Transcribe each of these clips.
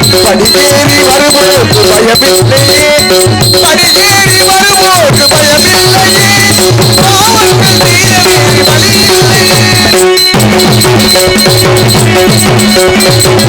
படிதேறி வருவோர்க்கு பயமில்லையே படிதேறி வருவோர்க்கு பயமில்லையே பாவங்கள் தீரவே வழியில்லையே படிதேறி வருவோர்க்கு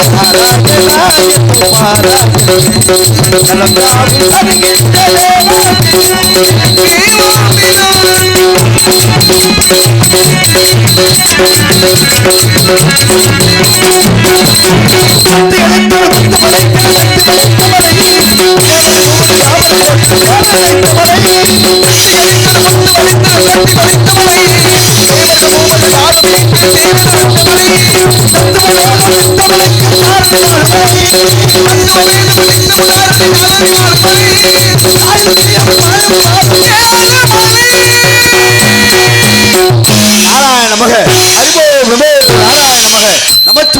வலித்து வலித்து வலித்து வலித்து வலித்து வலித்து நாராயண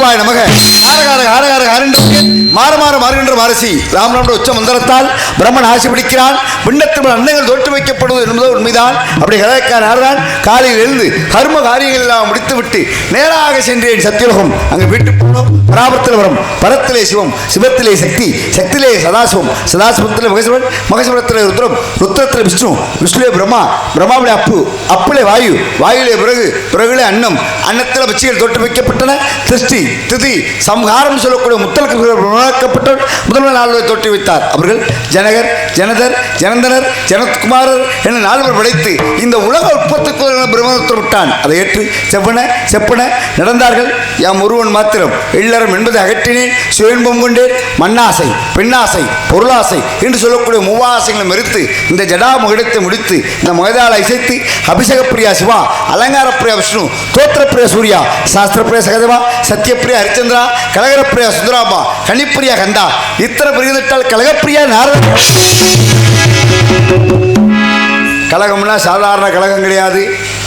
நமச்சிவாய நமக. காரகார காரகார காரண்டோக்கே மாற மாற மாறுகின்ற மாரசி ராமனோட உச்ச மந்திரத்தால் பிரம்மன் ஆசி பிடிக்கிறான். விண்ணத்தில் அன்னங்கள் தோற்று வைக்கப்படுவது என்பதோ உண்மைதான். அப்படி கதைக்கார நாடுதான் காலையில் எழுந்து கர்ம காரியங்கள் எல்லாம் முடித்துவிட்டு நேராக சென்றேன் சத்தியலோகம். அங்கு வீட்டு போனோம் பராபரத்தில் வரும். பரத்திலே சிவம் சிவத்திலே சக்தி சக்தியிலே சதாசிவம். சதாசிவத்திலே மகசிவன் மகசிவரத்திலே ருத்ரம் ருத்ரத்திலே விஷ்ணு விஷ்ணுலே பிரம்மா பிரம்மாவிலே அப்பு அப்பிலே வாயு வாயுலே பிறகு பிறகுலே அன்னம். அன்னத்தில் பட்சிகள் தொட்டு வைக்கப்பட்டன திருஷ்டி திதி சம்ஹாரம் சொல்லக்கூடிய முத்தலுக்கு முதல்வர் நால்வரை தொட்டி வைத்தார் அவர்கள் ஜனகர் ஜனதர் ஜனந்தனர் ஜனத்குமாரர் என நால்வர் படைத்து இந்த உலக உற்பத்தி பிரம்மத்தை விட்டான். அதை ஏற்று செவ்வன செப்பன நடந்தார்கள். யாம் ஒருவன் மாத்திரம். எல்லறம் என்பதை அகற்றினேன் சுயன்பம் கொண்டேன் மண்ணாசை பெண்ணாசை பொருளாசை என்று சொல்லக்கூடிய மூவாசைகளை மறுத்து இந்த ஜடா முகடத்தை முடித்து இந்த மகதாள இசைத்து அபிஷேகப்பிரியா சிவா அலங்காரப்பிரியா விஷ்ணு தோத்திரப்பிரியா சூர்யா சாஸ்திரப்பிரியா சகதவா சத்யப்பிரியா ஹரிச்சந்திரா கலகரப்பிரியா சுந்தராபா கனிப்பிரியா கந்தா இத்தனை பிரிந்துட்டால் கலகப்பிரியா நாரத கழகம்னா சாதாரண கழகம் கிடையாது.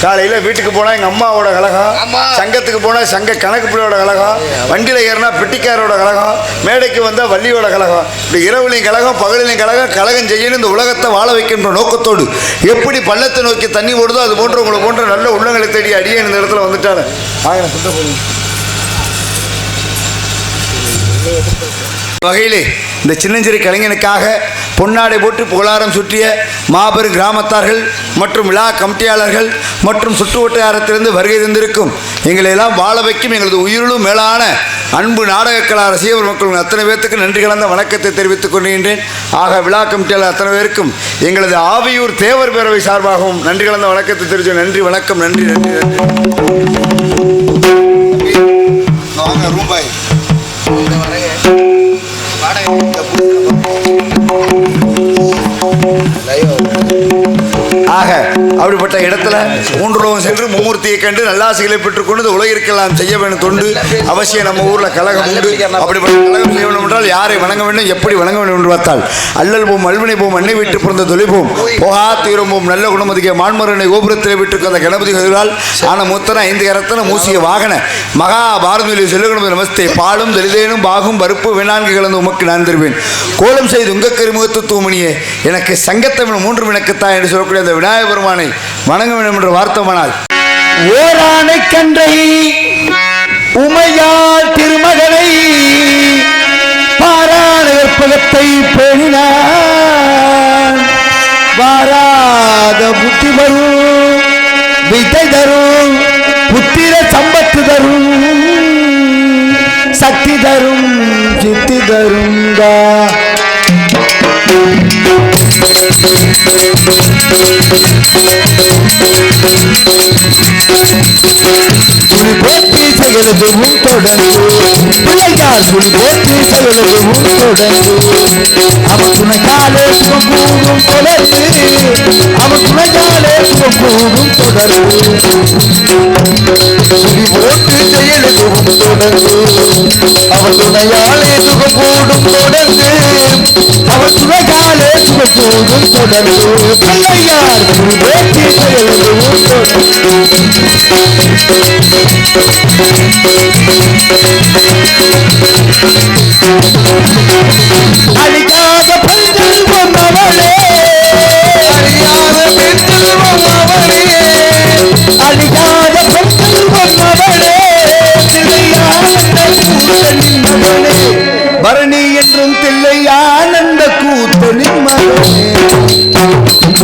காலையில் வீட்டுக்கு போனால் எங்கள் அம்மாவோட கழகம். சங்கத்துக்கு போனால் சங்க கணக்கு பிள்ளையோட கழகம் வண்டியில் ஏறினா பெட்டிக்காரோட கழகம் மேடைக்கு வந்தால் வள்ளியோட கழகம் இப்படி இரவுலையும் கழகம் பகலிலையும் கழகம் கழகம் செய்யணும் இந்த உலகத்தை வாழ வைக்கின்ற நோக்கத்தோடு. எப்படி பள்ளத்தை நோக்கி தண்ணி ஓடுதோ அது போன்ற உங்களை போன்ற நல்ல உள்ளங்களை தேடி அடியே இந்த இடத்துல வந்துட்டாரு. ஆகிற வகையிலே இந்த சின்னஞ்சிறு கலைஞனுக்காக பொன்னாடை போட்டு புகழாரம் சுற்றிய மாபெரும் கிராமத்தார்கள் மற்றும் விழா கமிட்டியாளர்கள் மற்றும் சுற்று வட்டாரத்திலிருந்து வருகை தந்திருக்கும் எங்களை எல்லாம் வாழ வைக்கும் எங்களது உயிரிலும் மேலான அன்பு நாடகக்கலா ரசிகர் மக்கள் அத்தனை பேர்த்துக்கு நன்றி கலந்த வணக்கத்தை தெரிவித்துக் கொள்கின்றேன். ஆக விழா கமிட்டியாளர் அத்தனை பேருக்கும் எங்களது ஆவியூர் தேவர் பேரவை சார்பாகவும் நன்றி கலந்த வணக்கத்தை தெரிவித்து நன்றி வணக்கம் நன்றி நன்றி நன்றி. ரூபாய். வாடகை ஆக அப்படிப்பட்ட இடத்துல மூன்றுலோகம் சென்று மும்மூர்த்தியை கண்டு நல்லாசிகளை பெற்றுக்கொண்டு கொண்டு உலகிற்கெல்லாம் செய்ய வேண்டும் தொண்டு அவசியம் நம்ம ஊர்ல கழகம் உண்டு. அப்படிப்பட்ட கழகம் செய்ய வேண்டும் என்றால் யாரை வணங்க வேண்டும் எப்படி வணங்க வேண்டும் என்று பார்த்தால் அல்லல் போம் அல்வினை போம் அன்னை வீட்டு பிறந்த தொழிப்போம் போகா தீரம்போம் நல்ல குணமதிக்க மான்மரனை கோபுரத்தில் விட்டு அந்த கணபதி கதிரால் ஆன மூத்தன ஐந்து கரத்தன மூசிய வாகன மகா பாரதியில் செல்லுகணும் நமஸ்தே பாலும் தலிதேனும் பாகும் பருப்பு வேணான்கு கலந்து உமக்கு நான் தருவேன். கோலம் செய்து உங்க கருமுகத்து தூமணியே எனக்கு சங்கத்தமிழ் மூன்று விளக்குத்தான் என்று சொல்லக்கூடிய அந்த விநாயக பெருமானை வணங்க வேண்டும் என்ற வார்த்தமானால் ஓரானை கன்றை உமையால் திருமகனை பாராள கற்பகத்தை பேணினான். வாராத புத்தி வரும் விதை தரும் புத்திர சம்பத்து தரும் சக்தி தரும் சித்தி தருங்கா போற்றி செயலது உன் தொடர்ந்து பிள்ளையார் துணி போற்றி செயலவும் தொடர்ந்து அவன் துணைக்காலே சுகம் கூடும் தொடர்ந்து அவன் துணைக்காலே சுகம் கூடும் தொடர்ந்து தொடர்ந்து அவன் துணையாலே சுகம் கூடும் தொடர்ந்து அவன் துணைக்காலே சுகம் கூடும் தொடர்ந்து பிள்ளையார் துணி போற்றி செயலவும் தொடர்ந்து அழிக்காத பெண்கள் அவளே அழியாத பெண்கள் அவளே அழிக்காத பெண்கள் அவளே தில்லையானந்த கூத்தனின் மகனே பரணி என்றும் தில்லையானந்த கூத்தனின் மகளே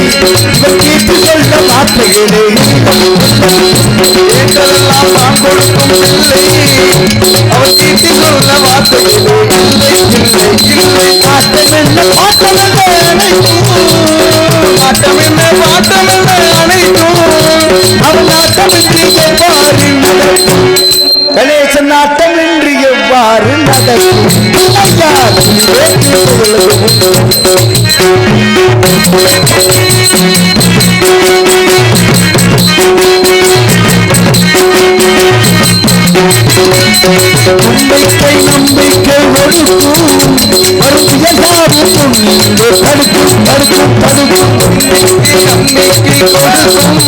கேட்டு சொல்ல வார்த்தைகளே கேட்டதெல்லாம் தான் கொடுக்கும் பிள்ளை அவர் கேட்டு சொல்ல வார்த்தைகளே இல்லை இல்லை இல்லை ஆட்டம் என்ன பாட்டம் என்ன அனைத்தும் ஆட்டம் என்ன பாட்டம் என்ன அனைத்தும் அவன் ஆட்டமின்றி எவ்வாறு கணேசன் ஆட்டமின்றி இவ்வாறு நடக்கும். ஐயா, ஏற்றுக் நம்பிக்கை நம்பிக்கை ஒடுக்கும் வரும் எல்லாரும் தடுக்கும் தடுக்கும் தடுக்கும். நம்பிக்கை நம்பிக்கை கொடுக்கும் தடுக்கும்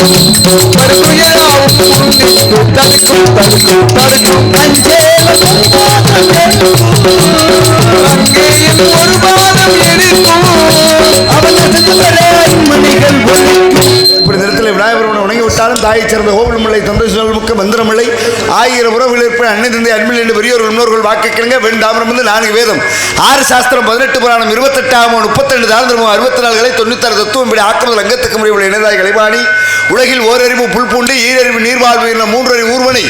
தடுக்கும் தடுக்கும். அங்கேயும் ஒரு அவன் மணிகள் ஒழிக்கும். இப்படி நேரத்தில் விநாயகர் உணவு. விட்டாலும் தாயை சேர்ந்த கோபுரமில்லை தொண்டை மிக்க மந்திரமில்லை. ஆயிரம் உறவில் இருப்ப அன்னை தந்தை அன்பில் என்று பெரியோர்கள் முன்னோர்கள் வாக்கிக்கிறங்க வெண்டாமரம் வந்து நான்கு வேதம். ஆறு சாஸ்திரம் பதினெட்டு புராணம் இருபத்தெட்டாம் முப்பத்தெண்டு தாழ்ந்தமும் அறுபத்தி நாலுகளை தொண்ணூத்தாறு தத்துவம் இப்படி ஆக்கிரமத்தில் அங்கத்துக்கு முறையில் இணைதாய் கலைவாணி உலகில் ஓரறிவு புல் பூண்டு ஈரறிவு நீர்வாழ்வு என்ற மூன்றறிவு ஊர்வனை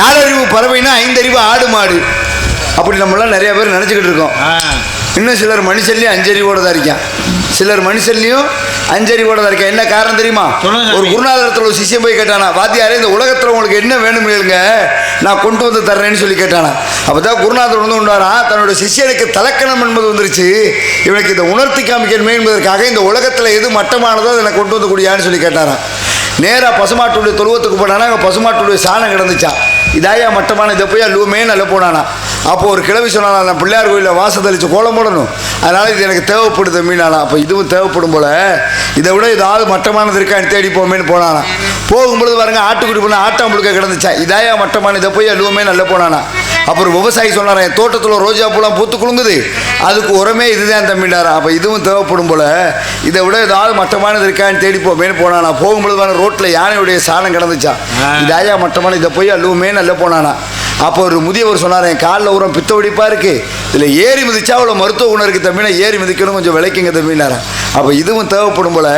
நாலறிவு பறவைனா ஐந்தறிவு ஆடு மாடு. அப்படி நம்மளாம் நிறைய பேர் நினச்சிக்கிட்டு இருக்கோம். இன்னும் சிலர் மனுஷன்லையும் அஞ்சறிவோட தான் இருக்கான் சிலர் மனுஷன்லையும் அஞ்சறிவோட தான் இருக்கேன் என்ன காரணம் தெரியுமா. ஒரு குருநாதரத்தில் ஒரு சிஷ்யன் போய் கேட்டானா வாத்தியாரே இந்த உலகத்தில் உங்களுக்கு என்ன வேணும் கேளுங்க. நான் கொண்டு வந்து தர்றேன்னு சொல்லி கேட்டானா. அப்போ தான் குருநாதர் வந்து கொண்டாரா தன்னோட சிஷ்யனுக்கு தலக்கணம் என்பது வந்துருச்சு. இவனுக்கு இதை உணர்த்தி காமிக்கணுமே என்பதற்காக இந்த உலகத்தில் எது மட்டமானதோ அதை கொண்டு வந்து குடியான்னு சொல்லி கேட்டாராம். நேராக பசுமாட்டுடைய தொழுவத்துக்கு போனானா அங்கே பசுமாட்டுடைய சாணம் கிடந்துச்சான் இதாயா மட்டமான இதை போய் அல்லுவுமே நல்ல போனானா? அப்போ ஒரு கிழவி சொன்னானா நான் பிள்ளையார் கோயிலில் வாசல் தெளித்து கோலம் போடணும். அதனால் இது எனக்கு தேவைப்படுது மீனானா. அப்போ இதுவும் தேவைப்படும் போல. இதை விட ஏதாவது மட்டமானது இருக்கான்னு தேடி போமேன்னு போனானா. போகும்பொழுது பாருங்க ஆட்டுக்குடி பண்ண ஆட்டாம்புழுக்க கிடந்துச்சா? இதாயா மட்டமான இதை போய் அல்லுவுமே நல்ல போனானா. அப்புறம் விவசாயி சொன்னாரா என் தோட்டத்தில் ரோஜா பூலாம் பூத்து குலுங்குது. அதுக்கு உரமே இதுதான் தம்பினாரா அப்போ இதுவும் தேவைப்படும் போல. இதை விட ஏதாவது மட்டமானது இருக்கான்னு தேடி போமேன்னு போனானா போகும்பொழுது பாருங்க ரோட்டில் யானையுடைய சாணம் கிடந்துச்சா? ஆ. இதாயா மட்டமான இதை போய் அல்லுவுமே நல்ல போனானா. அப்போ ஒரு முதியவர் சொன்னார் என் காலில் உரம் பித்த வெடிப்பா இருக்கு. இதில் ஏறி மிதிச்சா அவ்வளோ மருத்துவ குணம் இருக்கு தம்பினா ஏறி மிதிக்கணும் கொஞ்சம் விளைக்குங்க தம்பினாரா அப்போ இதுவும் தேவைப்படும் போல.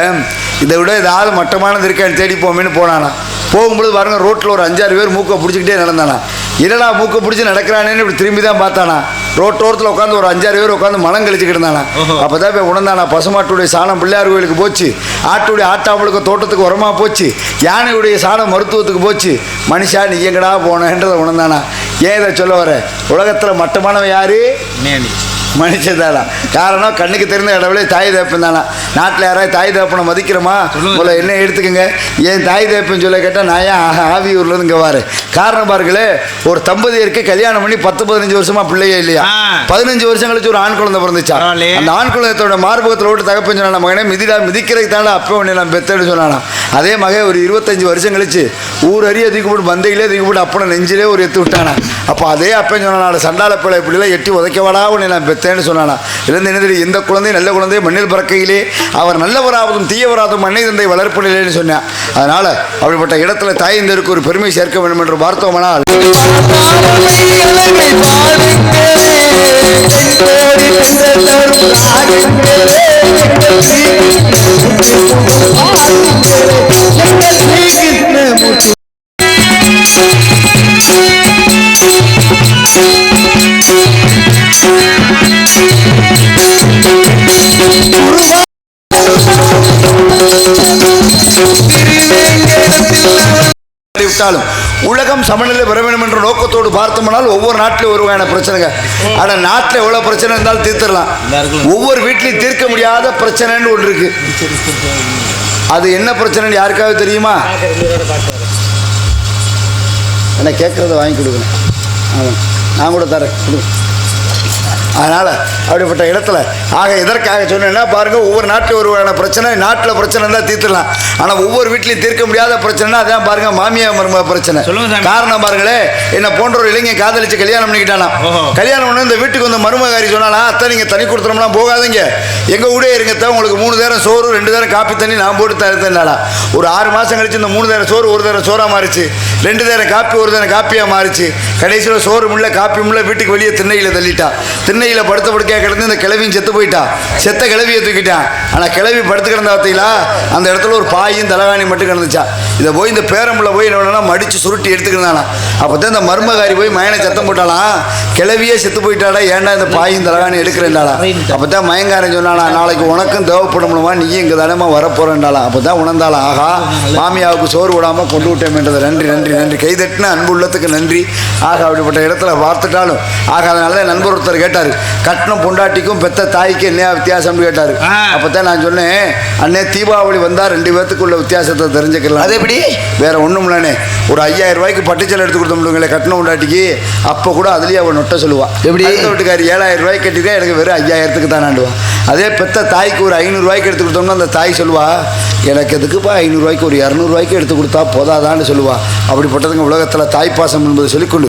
இதை விட ஏதாவது மட்டமானது இருக்கான்னு தேடி போமேன்னு போனானா. போகும்பொழுது பாருங்க ரோட்டில் ஒரு அஞ்சாறு பேர் மூக்கை பிடிச்சிக்கிட்டே நடந்தானா. என்னடா மூக்கை பிடிச்சி நடக்கிறானேன்னு இப்படி திரும்பி தான் பார்த்தானா ரோட்டோரத்தில் உட்காந்து ஒரு அஞ்சாறு பேர் உட்காந்து மனம் கழிச்சுக்கிட்டு இருந்தானா. அப்போ தான் போய் உணர்ந்தானா பசுமாட்டுடைய சாணம் பிள்ளையார் கோயிலுக்கு போச்சு. ஆட்டுடைய ஆட்டாம்பளுக்கு தோட்டத்துக்கு உரமா போச்சு. யானையுடைய சாணம் மருத்துவத்துக்கு போச்சு. மனுஷா நீ எங்கடா போனேன்றதை உணர்ந்தானா? ஏன் இதை சொல்ல வர? உலகத்தில் மட்டமானவன் யாரு? நேனி. மனுஷதானா காரணம் கண்ணுக்கு தெரிந்த இடவிலே தாய் தேப்பன் தானா நாட்டில் யாராவது தாய் தேப்பனை மதிக்கிறோமா. முதல்ல என்ன எடுத்துக்கங்க? ஏன் தாய் தேப்பன் சொல்ல கேட்டால் நான் ஏன் ஆவியூர்லேருந்து இங்கே வாரு காரணம் பாருங்களே ஒரு தம்பதியருக்கு கல்யாணம் பண்ணி பத்து பதினஞ்சு வருஷமா பிள்ளையே இல்லையா. பதினஞ்சு வருஷம் கழிச்சு ஒரு ஆண் குழந்தை பிறந்துச்சா. அந்த ஆண் குழந்தையோட மார்பகத்தில் விட்டு தகப்பன் சொன்னான மகனே? மிதிடா மிதிக்கிறதுக்கு தானே அப்போ உன்னை நான் பெத்தேன்னு சொன்னானா? அதே மகன் ஒரு இருபத்தஞ்சு வருஷம் கழிச்சு ஊர் அறிய தூக்கி போட்டு பந்தையிலே தூக்கி போட்டு அப்பனை நெஞ்சிலே ஒரு எத்து விட்டானா? அப்போ அதே அப்பன் சொன்னானா சண்டால பிள்ளை இப்படிலாம் எட்டி உதைக்கவாடா உன்னை நான் பெத்தேன்னு சொன்னானா. இருந்து என்ன தெரியும் இந்த குழந்தை நல்ல குழந்தை மண்ணில் பிறக்கையிலே அவர் நல்லவராவதும் தீயவராதும் மண்ணை தந்தை வளர்ப்பில்லைன்னு சொன்னான் அதனால் அப்படிப்பட்ட இடத்துல தாய் தந்தையருக்கு ஒரு பெருமை சேர்க்க வேண்டும் என்று பார்த்தோமானால் விட்டாலும் உலகம் சமநிலை பெற வேண்டும் என்ற நோக்கத்தோடு பார்த்தோம்னால் ஒவ்வொரு நாட்டிலும் ஒரு வகையான பிரச்சனைங்க. ஆனால் நாட்டில் எவ்வளோ பிரச்சனை இருந்தாலும் தீர்த்திடலாம். ஒவ்வொரு வீட்லையும் தீர்க்க முடியாத பிரச்சனைன்னு ஒன்று இருக்கு. அது என்ன பிரச்சனைன்னு யாருக்காவது தெரியுமா? என்ன கேட்குறத வாங்கி கொடுக்கணும் ஆமாம் நான் கூட தரேன். கொடுங்க. அதனால் அப்படிப்பட்ட இடத்துல ஆக எதற்காக சொன்னேன்னா பாருங்கள் ஒவ்வொரு நாட்டில் ஒரு வகையான பிரச்சனை நாட்டில் பிரச்சனை இருந்தால் தீர்த்துடலாம். ஆனால் ஒவ்வொரு வீட்லையும் தீர்க்க முடியாத பிரச்சனைனா அதான் பாருங்கள் மாமியார் மருமக பிரச்சனை. காரணம் பாருங்களேன் என்ன போன்ற ஒரு இளைஞன் காதலிச்சு கல்யாணம் பண்ணிக்கிட்டானா. கல்யாணம் பண்ணி இந்த வீட்டுக்கு வந்து மருமகாரி சொன்னாலாம் அத்தை நீங்கள் தனி கொடுத்துறோம்லாம் போகாதீங்க. எங்கள் கூட இருங்கத்தான் உங்களுக்கு மூணு நேரம் சோறு ரெண்டு நேரம் காப்பி தண்ணி நான் போட்டு தரத்தேன்னாலா ஒரு ஆறு மாதம் கழிச்சு இந்த மூணு நேரம் சோறு ஒரு நேரம் சோறாக மாறிச்சு. ரெண்டு நேரம் காப்பி ஒரு நேரம் காப்பியாக மாறிச்சு. கடைசியில் சோறு முள்ள காப்பி முள்ள வீட்டுக்கு வெளியே திண்ணையில் தள்ளிட்டா. திண்ணையில் படுத்த படுக்கையாக கிடந்து இந்த கிழவியும் செத்து போயிட்டா. செத்த கிழவியை தூக்கிட்டான் ஆனால் கிழவி படுத்து கிடந்த பார்த்தீங்களா அந்த இடத்துல ஒரு பாயும் தலகாணி மட்டும் கிடந்துச்சா. இதை போய் இந்த பேரம்புல போய் என்ன மடித்து மடிச்சு சுருட்டி எடுத்துக்கிட்டானா அப்போ தான் இந்த மர்மகாரி போய் மயனை சத்தம் போட்டாலாம் கிளவியே செத்து போயிட்டாடா. ஏன்டா இந்த பாயும் தலகாணி எடுக்கிறேன்டாளா அப்போ தான் மயங்காரன் சொன்னானா நாளைக்கு உனக்கும் தேவைப்படும்மா நீயும் இங்கே தானேமா வரப்போறேன்டாலாம் அப்போ தான் உணர்ந்தாலாம் ஆகா மாமியாவுக்கு சோறு விடாமல் கொண்டு விட்டேன்ன்றது நன்றி நன்றி நன்றி. கைதட்டின அன்பு உள்ளத்துக்கு நன்றி. ஆக அப்படிப்பட்ட இடத்துல பார்த்துட்டாலும் ஆக அதனால தான் நண்பர் ஒருத்தர் கேட்டார். கட்டின பொண்டாட்டிக்கும் பெத்த தாய்க்கு என்ன வித்தியாசம்னு கேட்டார். ஆ. அப்போ தான் நான் சொன்னேன் அண்ணே தீபாவளி வந்தால் ரெண்டு பேர்த்துக்குள்ள வித்தியாசத்தை தெரிஞ்சுக்கலாம். அது எப்படி? வேற ஒன்றும் இல்லைண்ணே ஒரு ஐயாயிரம் ரூபாய்க்கு பட்டுச்சல் எடுத்து கொடுத்தோம்லுங்களே கட்டின பொண்டாட்டிக்கு. அப்போ கூட அதுலேயே அவன் நொட்ட சொல்லுவா. எப்படி? வீட்டுக்காரி ஏழாயிரம் ரூபாய்க்கு கட்டிருக்கா எனக்கு வெறும் ஐயாயிரத்துக்கு தான் ஆண்டுவான் அதே பெத்த தாய்க்கு ஒரு ஐநூறுரூவாய்க்கு எடுத்து கொடுத்தோம்னா அந்த தாய் சொல்லுவா எனக்கு எதுக்குப்பா ஐநூறுரூவாய்க்கு ஒரு இரநூறுவாய்க்கு எடுத்து கொடுத்தா போதாதான்னு சொல்லுவா. அப்படிப்பட்டதுங்க உலகத்தில் தாய்ப்பாசம் என்பது சொல்லிக்கொண்டு